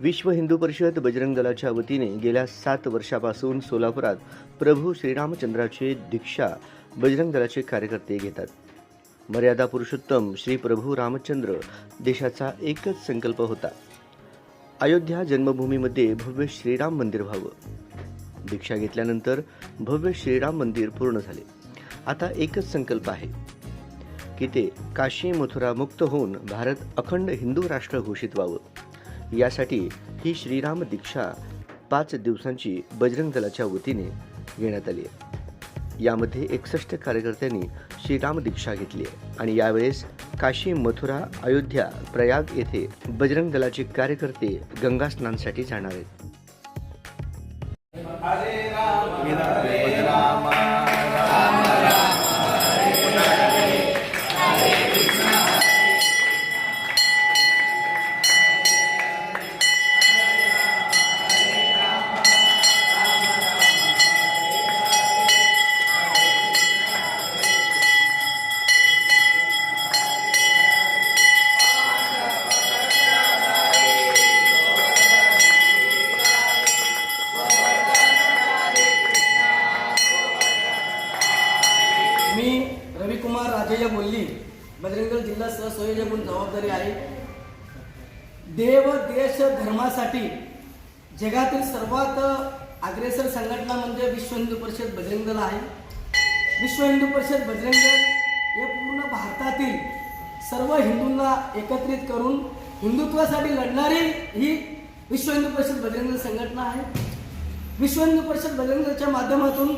विश्व हिंदू परिषद बजरंग दलाच्या वतीने गेल्या सात वर्षापासून सोलापुरात प्रभू श्रीरामचंद्राची दीक्षा बजरंग दलाचे कार्यकर्ते घेतात. मर्यादा पुरुषोत्तम श्री प्रभू रामचंद्र देशाचा एकच संकल्प होता. अयोध्या जन्मभूमीमध्ये भव्य श्रीराम मंदिर व्हावं. दीक्षा घेतल्यानंतर भव्य श्रीराम मंदिर पूर्ण झाले. आता एकच संकल्प आहे की ते काशी मथुरा मुक्त होऊन भारत अखंड हिंदू राष्ट्र घोषित व्हावं. यासाठी ही श्रीराम दीक्षा पाच दिवसांची बजरंग दलाच्या वतीने घेण्यात आली आहे. यामध्ये एकसष्ट कार्यकर्त्यांनी श्रीराम दीक्षा घेतली आहे. आणि यावेळेस काशी मथुरा अयोध्या प्रयाग येथे बजरंग दलाचे कार्यकर्ते गंगा स्नानसाठी जाणार आहेत. बजरंगदल जिल्हा सहसंयोजक म्हणून जबाबदारी आहे. देव देश धर्मासाठी जगातील सर्वात अग्रेसर संघटना म्हणजे विश्व हिंदू परिषद बजरंग दल आहे. विश्व हिंदू परिषद बजरंग दल हे पूर्ण भारतातील सर्व हिंदूंना एकत्रित करून हिंदुत्वासाठी लढणारी ही विश्व हिंदू परिषद बजरंग दल संघटना आहे. विश्व हिंदू परिषद बजरंग दलच्या माध्यमातून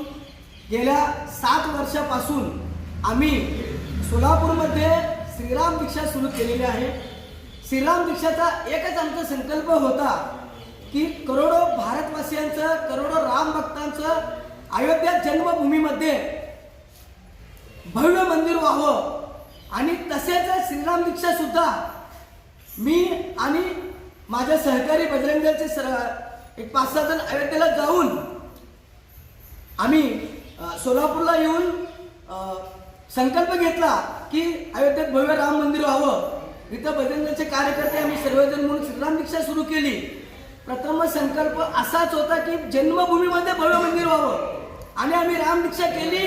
गेल्या सात वर्षापासून आम्ही सोलापूरमध्ये श्रीराम दीक्षा सुरू केलेली आहे. श्रीराम दीक्षाचा एकच आमचा संकल्प होता की करोडो भारतवासियांचं करोडो राम भक्तांचं अयोध्या जन्मभूमीमध्ये भव्य मंदिर व्हावं. आणि तसेच श्रीराम दीक्षा सुद्धा मी आणि माझ्या सहकारी बजरंग दलचे सर एक पाच सहा जण अयोध्येला जाऊन आम्ही सोलापूरला येऊन संकल्प घेतला. की अयोध्येत भव्य राम मंदिर व्हावं. इथं बजरंगचे कार्यकर्ते आम्ही सर्वजण म्हणून श्रीराम दीक्षा सुरू केली. प्रथम संकल्प असाच होता की जन्मभूमीमध्ये भव्य मंदिर व्हावं. आणि आम्ही राम दीक्षा केली.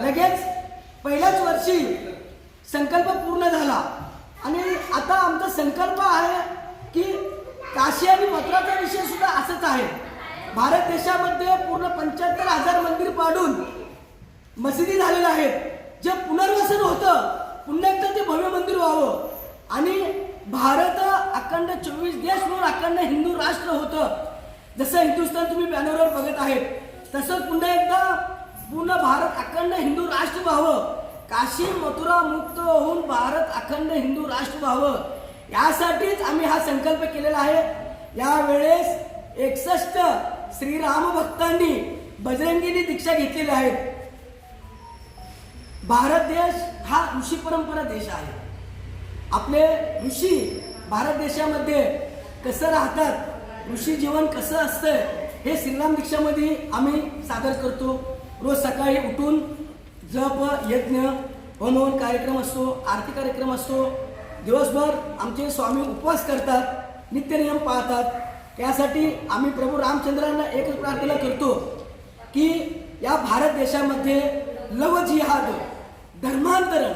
लगेच पहिल्याच वर्षी संकल्प पूर्ण झाला. आणि आता आमचा संकल्प आहे की काशी आणि मथुराचा विषय सुद्धा असंच आहे. भारत देशामध्ये पूर्ण पंच्याहत्तर हजार मंदिर पाडून मशिदी झालेल्या आहेत. जे पुनर्वसन होतं पुन्हा एकदा ते भव्य मंदिर व्हावं. आणि भारत अखंड चोवीस देश म्हणून अखंड हिंदू राष्ट्र होतं. जसं हिंदुस्थान तुम्ही बॅनरवर बघत आहेत तसंच पुन्हा एकदा पूर्ण भारत अखंड हिंदू राष्ट्र व्हावं. काशी मथुरा मुक्त होऊन भारत अखंड हिंदू राष्ट्र व्हावं. यासाठीच आम्ही हा संकल्प केलेला आहे. यावेळेस एकसष्ट श्रीराम भक्तांनी बजरंगीनी दीक्षा घेतलेल्या आहेत भारत देश हा ऋषी परंपरा देश आहे. आपले ऋषी भारत देशामध्ये कसं राहतात ऋषी जीवन कसं असतं हे श्रीराम दीक्षामध्ये आम्ही सादर करतो. रोज सकाळी उठून जप यज्ञ होमवन कार्यक्रम असतो आरती कार्यक्रम असतो. दिवसभर आमचे स्वामी उपवास करतात नित्यनियम पाळतात. त्यासाठी आम्ही प्रभू रामचंद्रांना एकच प्रार्थना करतो की या भारत देशामध्ये लव जिहाद धर्मांतरण.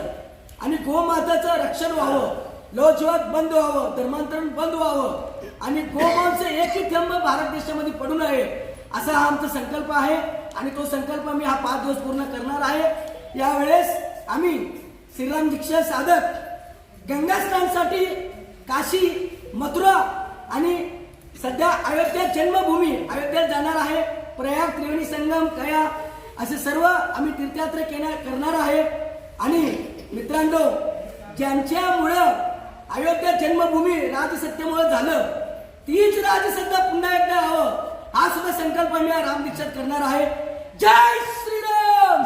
आणि गोमाताचं रक्षण व्हावं. लव बंद व्हावं धर्मांतरण बंद व्हावं. आणि गोमांचं एकही थंब भारत देशामध्ये पडू नये असा हा आमचा संकल्प आहे. आणि तो संकल्प मी हा पाच दिवस पूर्ण करणार आहे. यावेळेस आम्ही श्रीराम दीक्षा साधक गंगास्थानसाठी काशी मथुरा आणि सध्या अयोध्या जन्मभूमी अयोध्यात जाणार आहे. प्रयाग त्रिवेणी संगम कया असे सर्व आम्ही तीर्थयात्रा केल्या करणार आहे. आणि मित्रांनो ज्यांच्यामुळं अयोध्या जन्मभूमी राजसत्तेमुळे झालं तीच राजसत्ता पुन्हा एकदा हवं हा सुद्धा संकल्प मी राम दीक्षात करणार आहे. जय श्रीराम!